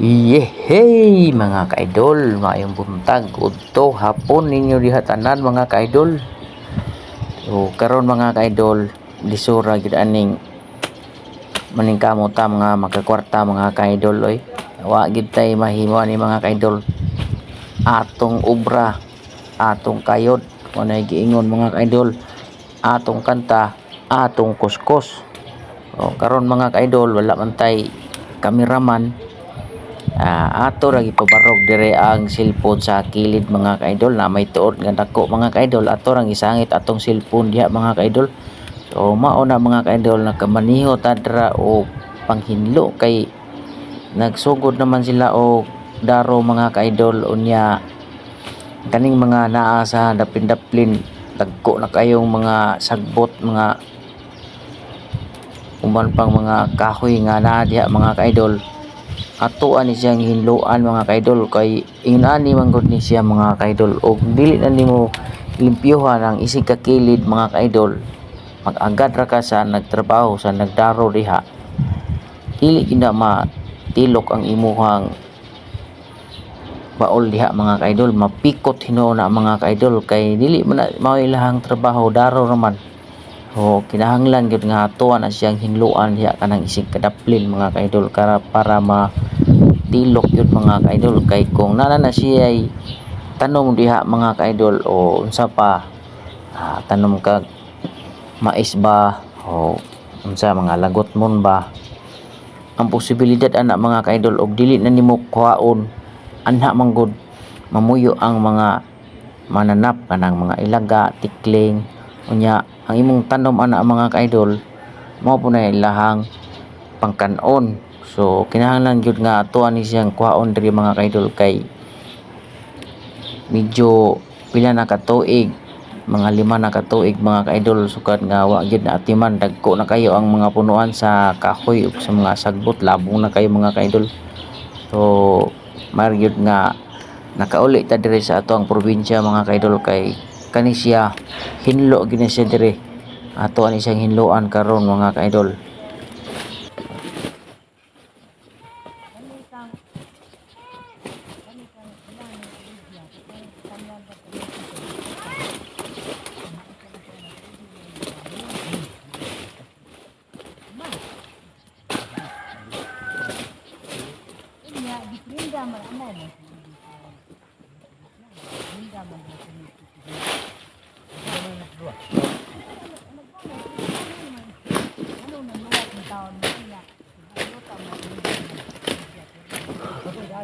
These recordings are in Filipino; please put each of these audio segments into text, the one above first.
Yehey mga ka-idol, maayong buntag udto hapon ninyo diha tanan mga ka-idol. So karon mga ka-idol, lisura gid aning maningkamot ta mga makakwarta mga ka-idol oy. Wa gid tay mahimo ni mga ka-idol. Atong obra, atong kayod, kunay giingon mga ka-idol. Atong kanta, atong kuskus. O karon mga ka-idol, wala man tay kameraman Ah, ato ra gipabarog dire ang cellphone sa kilid mga kaidol na may tuod nga dako mga kaidol. Ato ra gisangit atong cellphone diha mga kaidol. So mao na mga kaidol nakamaniho ta dira og panghinlo kay nagsugod naman sila og daro mga kaidol. Unya kaning mga naa sa dapin-daplin dagko na kayong mga sagbot mga uman pang mga kahoy nga naa diha mga kaidol atuan ni siyang hinluan mga kaidol. Kay ingani man gud ni siya mga kaidol. Og dili na nimo limpyuhan ang isig ka kilid mga kaidol. Mag-agad ra ka sa nagtrabaho sa nagdaro diha. Dili gina matilok ang imuhang baol diha mga kaidol. Mapikot hinuon na mga kaidol. Kay dili man na mao ilahang trabaho daro raman o kinahanglan gyud nga atuan na siyang hinluan diha kanang isig kadaplin mga kaidol para para ma tilok yun mga kaidol kay kung nana na siya ay tanom diha mga kaidol o unsa pa ah, tanom kag mais ba o unsa mga lagot mon ba ang posibilidad ana mga kaidol og dili na nimo kuhaon anha manggod mamuyo ang mga mananap kanang mga ilaga tikling unya ang imong tanom ana mga kaidol mao po na ilahang pangkanon. So kinahanglan gyud nga atuan ni siyang kuhaon diri mga kaidol kay medyo pila na ka tuig mga lima na ka tuig mga kaidol. Sukad nga wa gyud na atiman dagko na kayo ang mga punuan sa kahoy ug sa mga sagbot labong na kayo mga kaidol. So mar nga nakauli ta diri sa ato ang probinsya mga kaidol kay kani siya hinlo gina siya diri. Ato ani siyang hinloan karon mga kaidol. Iya, dipindah malah mau. Pindah malah. Ano na luwag ng taon mo niya? Ano ka mo?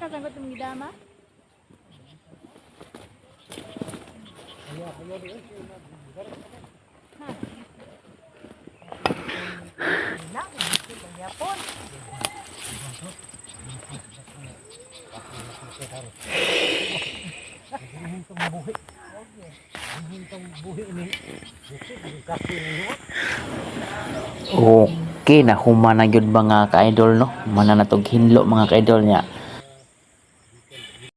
Usara ka sanggot ng gidama? Okay, nahuman na gyud mga ka-idol no. Mana natog hinlo mga ka-idol niya.